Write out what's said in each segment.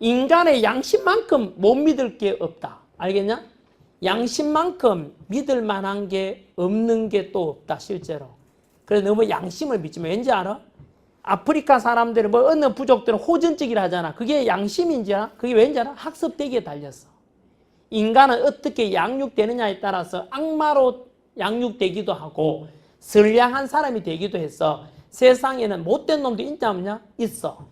인간의 양심만큼 못 믿을 게 없다. 알겠냐? 양심만큼 믿을 만한 게 없는 게 또 없다, 실제로. 그래서 너무 양심을 믿지 마. 왠지 알아? 아프리카 사람들은 뭐 어느 부족들은 호전적이라 하잖아. 그게 양심인지 알아? 그게 왠지 알아? 학습되기에 달렸어. 인간은 어떻게 양육되느냐에 따라서 악마로 양육되기도 하고 선량한 사람이 되기도 해서 세상에는 못된 놈도 있냐 없냐? 있어.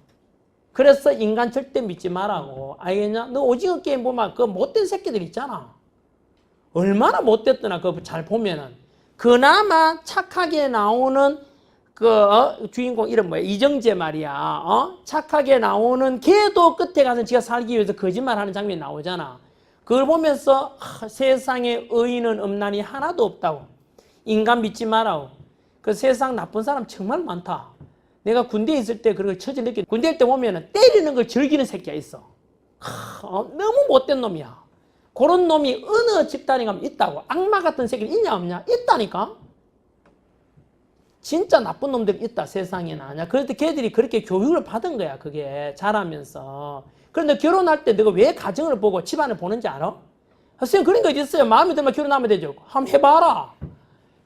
그래서 인간 절대 믿지 말라고. 알겠냐? 너 오징어 게임 보면 그 못된 새끼들 있잖아. 얼마나 못됐더나 그거 잘 보면은 그나마 착하게 나오는 그 어? 주인공 이름 뭐야 이정재 말이야 어? 착하게 나오는 걔도 끝에 가서 지가 살기 위해서 거짓말하는 장면이 나오잖아 그걸 보면서 하, 세상에 의인은 없나니 하나도 없다고 인간 믿지 마라고 그 세상 나쁜 사람 정말 많다 내가 군대에 있을 때 그걸 처지 느끼 군대 있을 때 보면은 때리는 걸 즐기는 새끼가 있어 하, 어, 너무 못된 놈이야 그런 놈이 어느 집단에 가면 있다고. 악마 같은 새끼 있냐 없냐? 있다니까. 진짜 나쁜 놈들 있다 세상에는 아냐. 그런데 걔들이 그렇게 교육을 받은 거야 그게 자라면서. 그런데 결혼할 때 너가 왜 가정을 보고 집안을 보는지 알아? 선생님 그런 거 있어요. 마음에 들면 결혼하면 되죠. 한번 해봐라.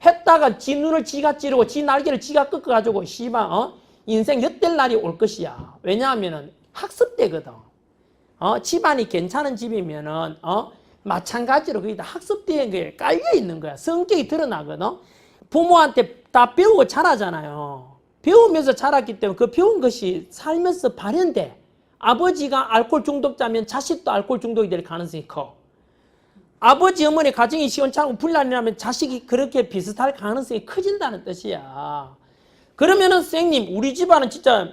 했다가 지 눈을 지가 찌르고 지 날개를 지가 꺾어가지고 씨발 어? 인생 엿될 날이 올 것이야. 왜냐하면은 학습되거든. 어, 집안이 괜찮은 집이면은, 어, 마찬가지로 거기다 학습된 게 깔려 있는 거야. 성격이 드러나거든. 부모한테 다 배우고 자라잖아요. 배우면서 자랐기 때문에 그 배운 것이 살면서 발현돼. 아버지가 알코올 중독자면 자식도 알코올 중독이 될 가능성이 커. 아버지 어머니 가정이 시원찮고 불난이라면 자식이 그렇게 비슷할 가능성이 커진다는 뜻이야. 그러면은 선생님 우리 집안은 진짜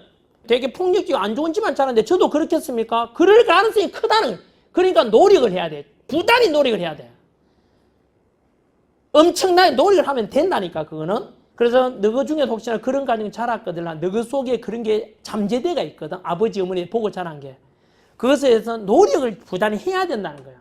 되게 폭력적이고 안 좋은 집안 자랐는데 저도 그렇겠습니까? 그럴 가능성이 크다는 그러니까 노력을 해야 돼. 부단히 노력을 해야 돼. 엄청나게 노력을 하면 된다니까 그거는. 그래서 너그 중에 혹시나 그런 가정 자랐거든. 너그 속에 그런 게 잠재대가 있거든. 아버지 어머니 보고 자란 게. 그것에 대해서 노력을 부단히 해야 된다는 거야.